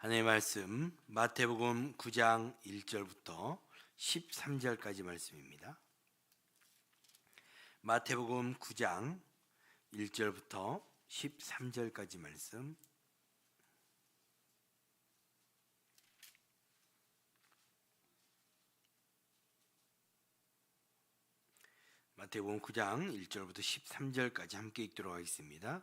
하나님의 말씀 마태복음 9장 1절부터 13절까지 말씀입니다. 마태복음 9장 1절부터 13절까지 말씀 마태복음 9장 1절부터 13절까지 함께 읽도록 하겠습니다.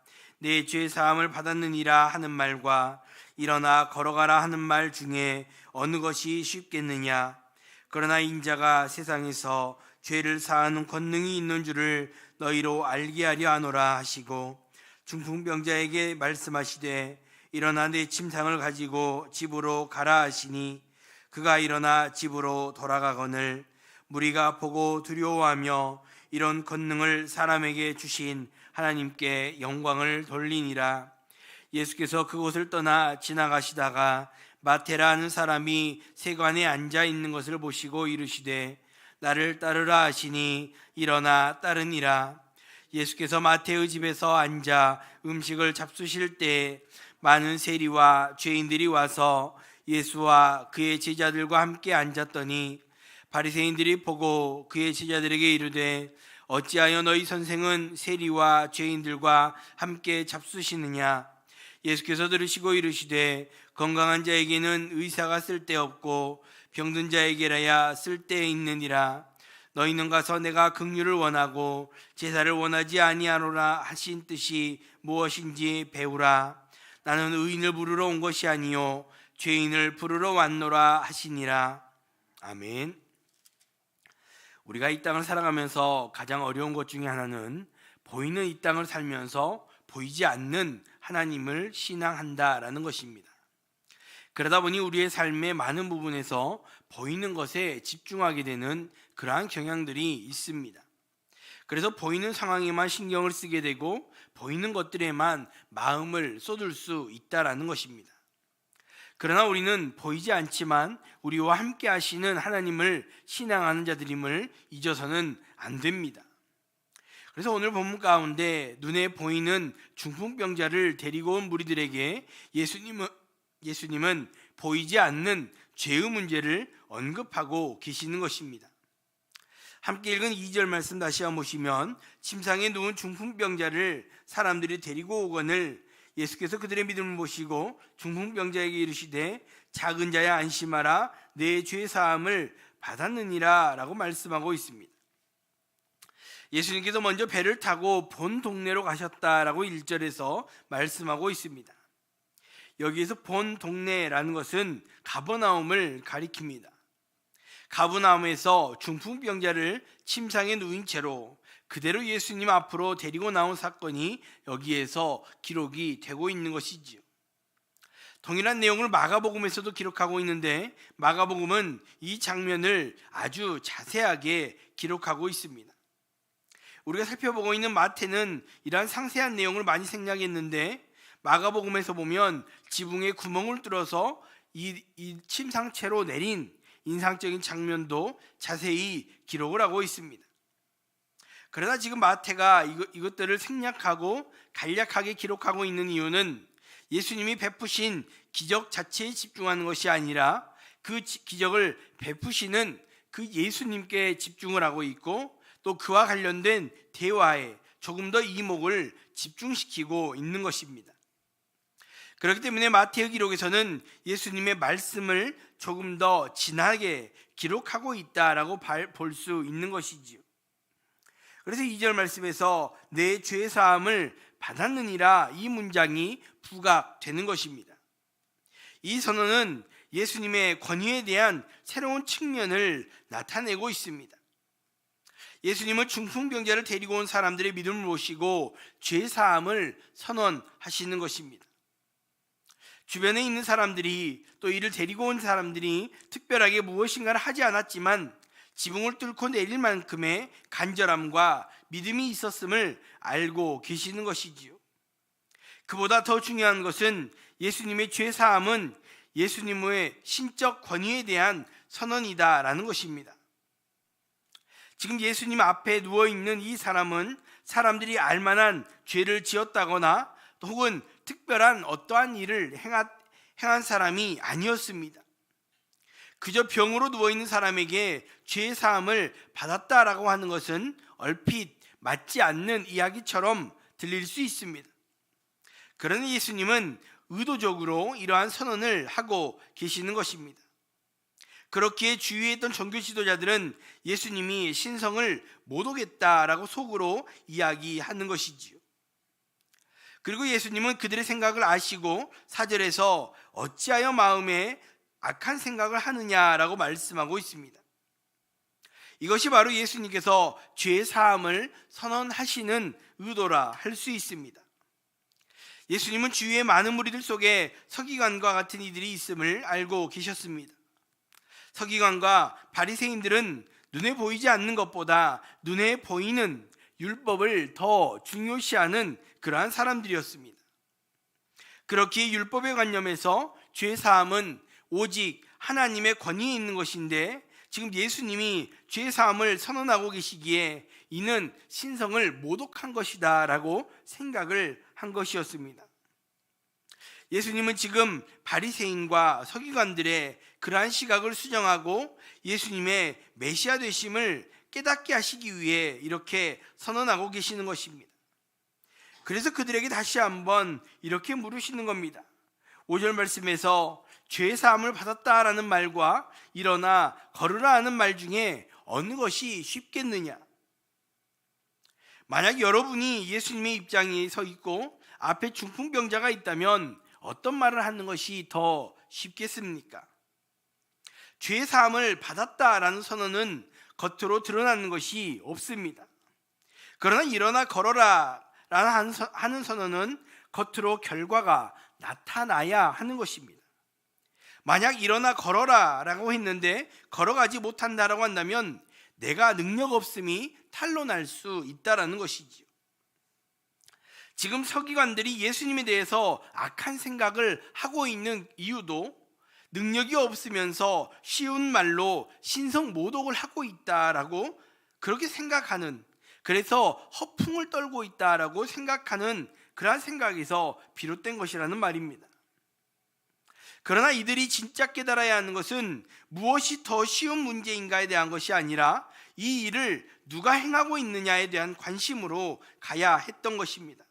내 죄 사함을 받았느니라 하는 말과 일어나 걸어가라 하는 말 중에 어느 것이 쉽겠느냐? 그러나 인자가 세상에서 죄를 사하는 권능이 있는 줄을 너희로 알게 하려 하노라 하시고 중풍병자에게 말씀하시되 일어나 내 침상을 가지고 집으로 가라 하시니 그가 일어나 집으로 돌아가거늘 무리가 보고 두려워하며 이런 권능을 사람에게 주신 하나님께 영광을 돌리니라. 예수께서 그곳을 떠나 지나가시다가 마테라는 사람이 세관에 앉아 있는 것을 보시고 이르시되 나를 따르라 하시니 일어나 따르니라. 예수께서 마태의 집에서 앉아 음식을 잡수실 때 많은 세리와 죄인들이 와서 예수와 그의 제자들과 함께 앉았더니 바리새인들이 보고 그의 제자들에게 이르되 어찌하여 너희 선생은 세리와 죄인들과 함께 잡수시느냐? 예수께서 들으시고 이르시되 건강한 자에게는 의사가 쓸데없고 병든 자에게라야 쓸데 있느니라. 너희는 가서 내가 긍휼을 원하고 제사를 원하지 아니하노라 하신 뜻이 무엇인지 배우라. 나는 의인을 부르러 온 것이 아니요 죄인을 부르러 왔노라 하시니라. 아멘 우리가 이 땅을 살아가면서 가장 어려운 것 중에 하나는 보이는 이 땅을 살면서 보이지 않는 하나님을 신앙한다라는 것입니다. 그러다 보니 우리의 삶의 많은 부분에서 보이는 것에 집중하게 되는 그러한 경향들이 있습니다. 그래서 보이는 상황에만 신경을 쓰게 되고 보이는 것들에만 마음을 쏟을 수 있다라는 것입니다. 그러나 우리는 보이지 않지만 우리와 함께 하시는 하나님을 신앙하는 자들임을 잊어서는 안 됩니다. 그래서 오늘 본문 가운데 눈에 보이는 중풍병자를 데리고 온 무리들에게 예수님은 예수님은 보이지 않는 죄의 문제를 언급하고 계시는 것입니다. 함께 읽은 2절 말씀 다시 한번 보시면 침상에 누운 중풍병자를 사람들이 데리고 오거늘 예수께서 그들의 믿음을 보시고 중풍병자에게 이르시되 작은 자야 안심하라 내 죄 사함을 받았느니라라고 말씀하고 있습니다. 예수님께서 먼저 배를 타고 본 동네로 가셨다라고 1절에서 말씀하고 있습니다. 여기에서 본 동네라는 것은 가버나움을 가리킵니다. 가버나움에서 중풍병자를 침상에 누인 채로 그대로 예수님 앞으로 데리고 나온 사건이 여기에서 기록이 되고 있는 것이지요. 동일한 내용을 마가복음에서도 기록하고 있는데 마가복음은 이 장면을 아주 자세하게 기록하고 있습니다. 우리가 살펴보고 있는 마태는 이러한 상세한 내용을 많이 생략했는데 마가복음에서 보면 지붕에 구멍을 뚫어서 이, 이 침상채로 내린 인상적인 장면도 자세히 기록을 하고 있습니다. 그러나 지금 마태가 이것, 이것들을 생략하고 간략하게 기록하고 있는 이유는 예수님이 베푸신 기적 자체에 집중하는 것이 아니라 그 기적을 베푸시는 그 예수님께 집중을 하고 있고 또 그와 관련된 대화에 조금 더 이목을 집중시키고 있는 것입니다. 그렇기 때문에 마태의 기록에서는 예수님의 말씀을 조금 더 진하게 기록하고 있다라고 볼 수 있는 것이지요. 그래서 2절 말씀에서 내 죄 사함을 받았느니라 이 문장이 부각되는 것입니다. 이 선언은 예수님의 권위에 대한 새로운 측면을 나타내고 있습니다. 예수님은 중풍병자를 데리고 온 사람들의 믿음을 모시고 죄 사함을 선언하시는 것입니다. 주변에 있는 사람들이 또 이를 데리고 온 사람들이 특별하게 무엇인가를 하지 않았지만 지붕을 뚫고 내릴 만큼의 간절함과 믿음이 있었음을 알고 계시는 것이지요. 그보다 더 중요한 것은 예수님의 죄 사함은 예수님의 신적 권위에 대한 선언이다라는 것입니다. 지금 예수님 앞에 누워 있는 이 사람은 사람들이 알만한 죄를 지었다거나 혹은 특별한 어떠한 일을 행한, 사람이 아니었습니다. 그저 병으로 누워 있는 사람에게 죄 사함을 받았다라고 하는 것은 얼핏 맞지 않는 이야기처럼 들릴 수 있습니다. 그러나 예수님은 의도적으로 이러한 선언을 하고 계시는 것입니다. 그렇기에 주위에 있던 종교 지도자들은 예수님이 신성을 못 오겠다라고 속으로 이야기하는 것이지요. 그리고 예수님은 그들의 생각을 아시고 사절에서 어찌하여 마음에 악한 생각을 하느냐라고 말씀하고 있습니다. 이것이 바로 예수님께서 죄 사함을 선언하시는 의도라 할 수 있습니다. 예수님은 주위의 많은 무리들 속에 서기관과 같은 이들이 있음을 알고 계셨습니다. 서기관과 바리새인들은 눈에 보이지 않는 것보다 눈에 보이는 율법을 더 중요시하는 그러한 사람들이었습니다. 그렇기에 율법의 관념에서 죄 사함은 오직 하나님의 권위에 있는 것인데 지금 예수님이 죄 사함을 선언하고 계시기에 이는 신성을 모독한 것이다라고 생각을 한 것이었습니다. 예수님은 지금 바리새인과 서기관들의 그러한 시각을 수정하고 예수님의 메시아 되심을 깨닫게 하시기 위해 이렇게 선언하고 계시는 것입니다. 그래서 그들에게 다시 한번 이렇게 물으시는 겁니다. 5절 말씀에서 죄 사함을 받았다라는 말과 일어나 걸으라 하는 말 중에 어느 것이 쉽겠느냐? 만약 여러분이 예수님의 입장에 서 있고 앞에 중풍병자가 있다면 어떤 말을 하는 것이 더 쉽겠습니까? 죄 사함을 받았다라는 선언은 겉으로 드러나는 것이 없습니다. 그러나 일어나 걸어라 라는 하는 선언은 겉으로 결과가 나타나야 하는 것입니다. 만약 일어나 걸어라 라고 했는데 걸어가지 못한다라고 한다면 내가 능력 없음이 탄로날 수 있다라는 것이지요. 지금 서기관들이 예수님에 대해서 악한 생각을 하고 있는 이유도 능력이 없으면서 쉬운 말로 신성 모독을 하고 있다라고 그렇게 생각하는 그래서 허풍을 떨고 있다라고 생각하는 그러한 생각에서 비롯된 것이라는 말입니다. 그러나 이들이 진짜 깨달아야 하는 것은 무엇이 더 쉬운 문제인가에 대한 것이 아니라 이 일을 누가 행하고 있느냐에 대한 관심으로 가야 했던 것입니다.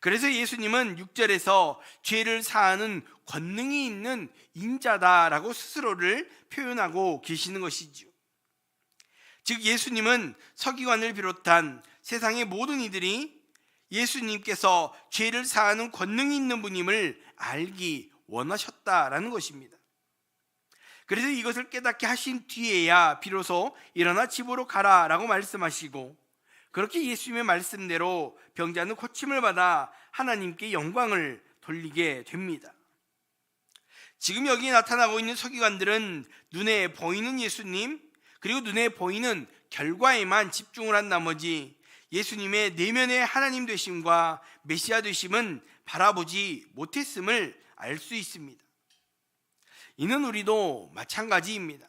그래서 예수님은 6절에서 죄를 사하는 권능이 있는 인자다라고 스스로를 표현하고 계시는 것이죠. 즉 예수님은 서기관을 비롯한 세상의 모든 이들이 예수님께서 죄를 사하는 권능이 있는 분임을 알기 원하셨다라는 것입니다. 그래서 이것을 깨닫게 하신 뒤에야 비로소 일어나 집으로 가라라고 말씀하시고 그렇게 예수님의 말씀대로 병자는 고침을 받아 하나님께 영광을 돌리게 됩니다. 지금 여기 나타나고 있는 서기관들은 눈에 보이는 예수님 그리고 눈에 보이는 결과에만 집중을 한 나머지 예수님의 내면의 하나님 되심과 메시아 되심은 바라보지 못했음을 알 수 있습니다. 이는 우리도 마찬가지입니다.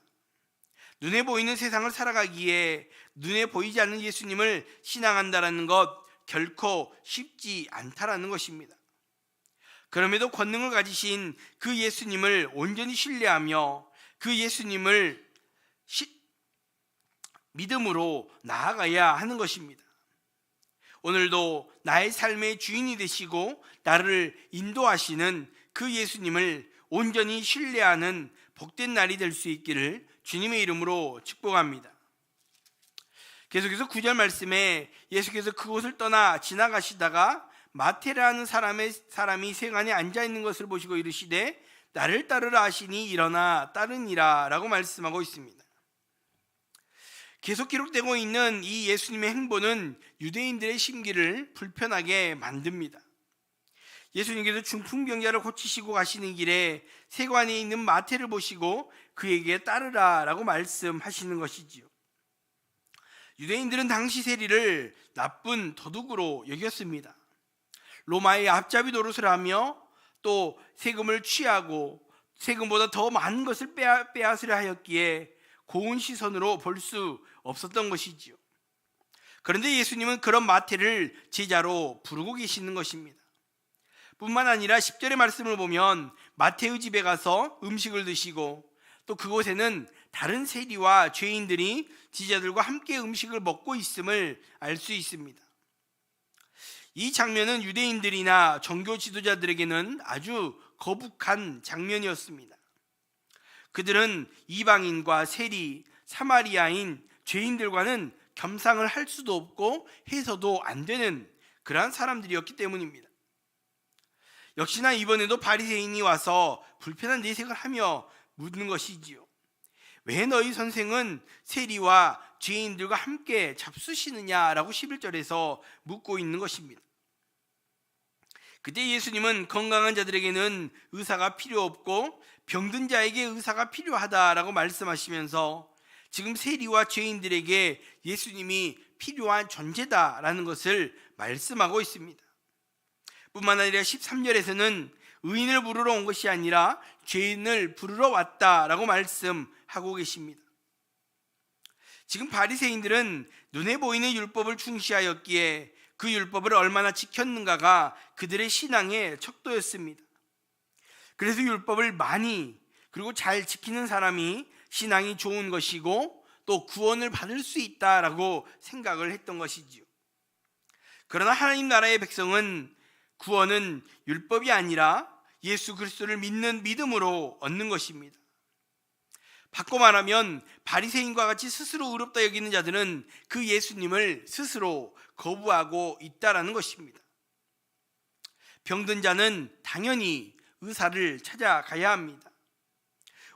눈에 보이는 세상을 살아가기에 눈에 보이지 않는 예수님을 신앙한다라는 것 결코 쉽지 않다라는 것입니다. 그럼에도 권능을 가지신 그 예수님을 온전히 신뢰하며 그 예수님을 시, 믿음으로 나아가야 하는 것입니다. 오늘도 나의 삶의 주인이 되시고 나를 인도하시는 그 예수님을 온전히 신뢰하는 복된 날이 될 수 있기를 주님의 이름으로 축복합니다. 계속해서 9절 말씀에 예수께서 그곳을 떠나 지나가시다가 마테라는 사람의 사람이 세간에 앉아 있는 것을 보시고 이르시되 나를 따르라 하시니 일어나 따르니라라고 말씀하고 있습니다. 계속 기록되고 있는 이 예수님의 행보는 유대인들의 심기를 불편하게 만듭니다. 예수님께서 중풍병자를 고치시고 가시는 길에 세관에 있는 마태를 보시고 그에게 따르라라고 말씀하시는 것이지요. 유대인들은 당시 세리를 나쁜 도둑으로 여겼습니다. 로마의 앞잡이 노릇을 하며 또 세금을 취하고 세금보다 더 많은 것을 빼앗, 빼앗으려 하였기에 고운 시선으로 볼 수 없었던 것이지요. 그런데 예수님은 그런 마태를 제자로 부르고 계시는 것입니다. 뿐만 아니라 10절의 말씀을 보면 마태의 집에 가서 음식을 드시고 또 그곳에는 다른 세리와 죄인들이 지자들과 함께 음식을 먹고 있음을 알 수 있습니다. 이 장면은 유대인들이나 종교 지도자들에게는 아주 거북한 장면이었습니다. 그들은 이방인과 세리, 사마리아인 죄인들과는 겸상을 할 수도 없고 해서도 안 되는 그러한 사람들이었기 때문입니다. 역시나 이번에도 바리새인이 와서 불편한 내색을 하며 묻는 것이지요. 왜 너희 선생은 세리와 죄인들과 함께 잡수시느냐라고 11절에서 묻고 있는 것입니다. 그때 예수님은 건강한 자들에게는 의사가 필요 없고 병든 자에게 의사가 필요하다라고 말씀하시면서 지금 세리와 죄인들에게 예수님이 필요한 존재다라는 것을 말씀하고 있습니다. 뿐만 아니라 13절에서는 의인을 부르러 온 것이 아니라 죄인을 부르러 왔다라고 말씀하고 계십니다. 지금 바리새인들은 눈에 보이는 율법을 중시하였기에 그 율법을 얼마나 지켰는가가 그들의 신앙의 척도였습니다. 그래서 율법을 많이 그리고 잘 지키는 사람이 신앙이 좋은 것이고 또 구원을 받을 수 있다라고 생각을 했던 것이지요. 그러나 하나님 나라의 백성은 구원은 율법이 아니라 예수 그리스도를 믿는 믿음으로 얻는 것입니다. 바꿔 말하면 바리새인과 같이 스스로 의롭다 여기는 자들은 그 예수님을 스스로 거부하고 있다라는 것입니다. 병든 자는 당연히 의사를 찾아가야 합니다.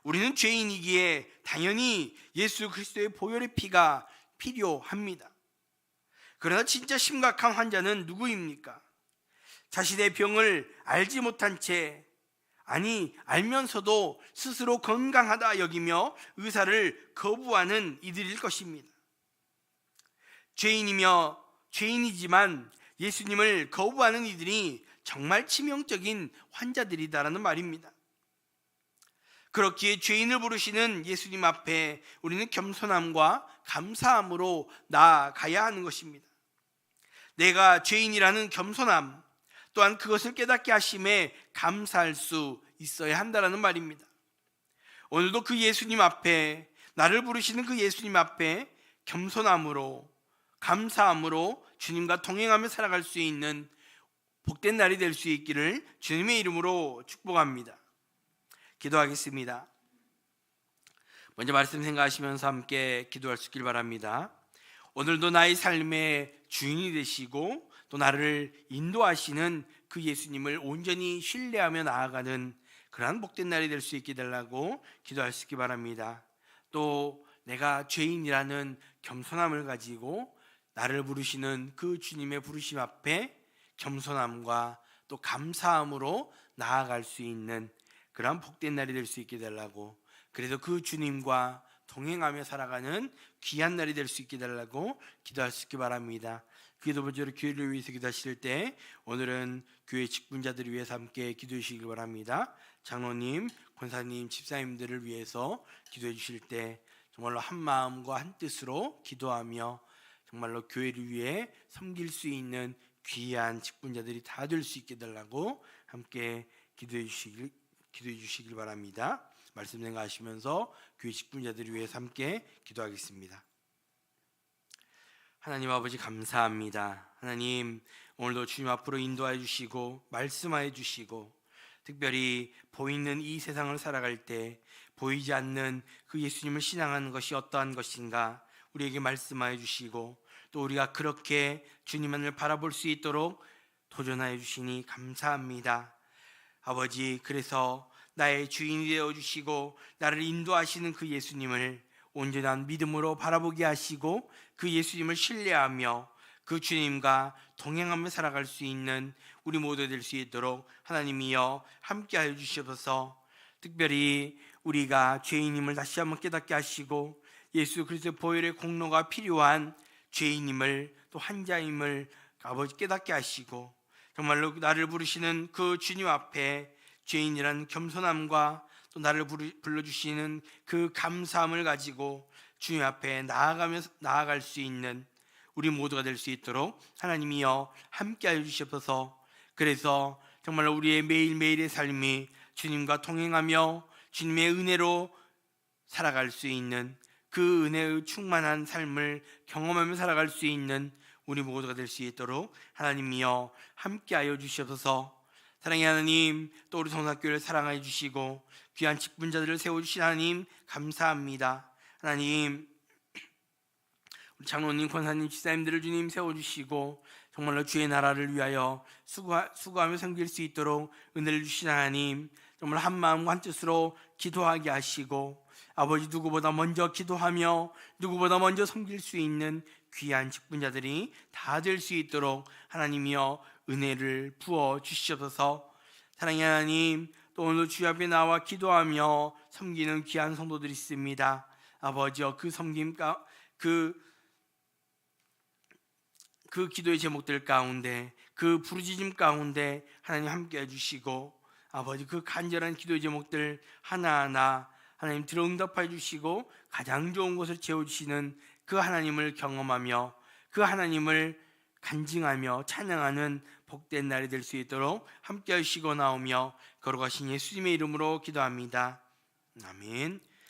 우리는 죄인이기에 당연히 예수 그리스도의 보혈의 피가 필요합니다. 그러나 진짜 심각한 환자는 누구입니까? 자신의 병을 알지 못한 채 아니 알면서도 스스로 건강하다 여기며 의사를 거부하는 이들일 것입니다. 죄인이며 죄인이지만 예수님을 거부하는 이들이 정말 치명적인 환자들이다라는 말입니다. 그렇기에 죄인을 부르시는 예수님 앞에 우리는 겸손함과 감사함으로 나아가야 하는 것입니다. 내가 죄인이라는 겸손함, 또한 그것을 깨닫게 하심에 감사할 수 있어야 한다라는 말입니다. 오늘도 그 예수님 앞에 나를 부르시는 그 예수님 앞에 겸손함으로 감사함으로 주님과 동행하며 살아갈 수 있는 복된 날이 될 수 있기를 주님의 이름으로 축복합니다. 기도하겠습니다. 먼저 말씀 생각하시면서 함께 기도할 수 있길 바랍니다. 오늘도 나의 삶의 주인이 되시고 또 나를 인도하시는 그 예수님을 온전히 신뢰하며 나아가는 그러한 복된 날이 될 수 있게 달라고 기도할 수 있기 바랍니다. 또 내가 죄인이라는 겸손함을 가지고 나를 부르시는 그 주님의 부르심 앞에 겸손함과 또 감사함으로 나아갈 수 있는 그러한 복된 날이 될 수 있게 달라고 그래서 그 주님과 동행하며 살아가는 귀한 날이 될 수 있게 달라고 기도할 수 있기 바랍니다. 기도 번째로 교회를 위해서 기도하실 때 오늘은 교회 직분자들을 위해서 함께 기도해 주시기 바랍니다. 장로님, 권사님, 집사님들을 위해서 기도해 주실 때 정말로 한 마음과 한 뜻으로 기도하며 정말로 교회를 위해 섬길 수 있는 귀한 직분자들이 다 될 수 있게 달라고 함께 기도해 주시길 기도해 주시길 바랍니다. 말씀 생각하시면서 교회 직분자들을 위해 함께 기도하겠습니다. 하나님 아버지 감사합니다. 하나님 오늘도 주님 앞으로 인도하여 주시고 말씀하여 주시고 특별히 보이는 이 세상을 살아갈 때 보이지 않는 그 예수님을 신앙하는 것이 어떠한 것인가 우리에게 말씀하여 주시고 또 우리가 그렇게 주님만을 바라볼 수 있도록 도전하여 주시니 감사합니다. 아버지 그래서 나의 주인이 되어 주시고 나를 인도하시는 그 예수님을 온전한 믿음으로 바라보게 하시고 그 예수님을 신뢰하며 그 주님과 동행하며 살아갈 수 있는 우리 모두 될 수 있도록 하나님이여 함께하여 주시옵소서. 특별히 우리가 죄인임을 다시 한번 깨닫게 하시고 예수 그리스도의 보혈의 공로가 필요한 죄인임을 또 환자임을 아버지 깨닫게 하시고 정말로 나를 부르시는 그 주님 앞에 죄인이란 겸손함과 또 나를 불러주시는 그 감사함을 가지고 주님 앞에 나아가며 나아갈 수 있는 우리 모두가 될 수 있도록 하나님이여 함께하여 주시옵소서. 그래서 정말 우리의 매일매일의 삶이 주님과 동행하며 주님의 은혜로 살아갈 수 있는 그 은혜의 충만한 삶을 경험하며 살아갈 수 있는 우리 모두가 될 수 있도록 하나님이여 함께하여 주시옵소서. 사랑의 하나님, 또 우리 성사교회를 사랑하여 주시고 귀한 직분자들을 세워 주신 하나님 감사합니다. 하나님, 우리 장로님, 권사님, 지사님들을 주님 세워 주시고 정말로 주의 나라를 위하여 수고, 수고하며 섬길 수 있도록 은혜를 주신 하나님, 정말 한 마음과 한 뜻으로 기도하게 하시고 아버지 누구보다 먼저 기도하며 누구보다 먼저 섬길 수 있는 귀한 직분자들이 다 될 수 있도록 하나님이여 은혜를 부어 주시옵소서. 사랑의 하나님, 또 오늘 주여 앞에 나와 기도하며 섬기는 귀한 성도들이 있습니다. 아버지여 그 섬김 가 그 그 기도의 제목들 가운데 그 부르짖음 가운데 하나님 함께 해주시고 아버지 그 간절한 기도의 제목들 하나하나 하나님 들어 응답해 주시고 가장 좋은 곳을 채워주시는 그 하나님을 경험하며 그 하나님을 간증하며 찬양하는 복된 날이 될 수 있도록 함께 하시고 나오며 걸어가신 예수님의 이름으로 기도합니다. 아멘.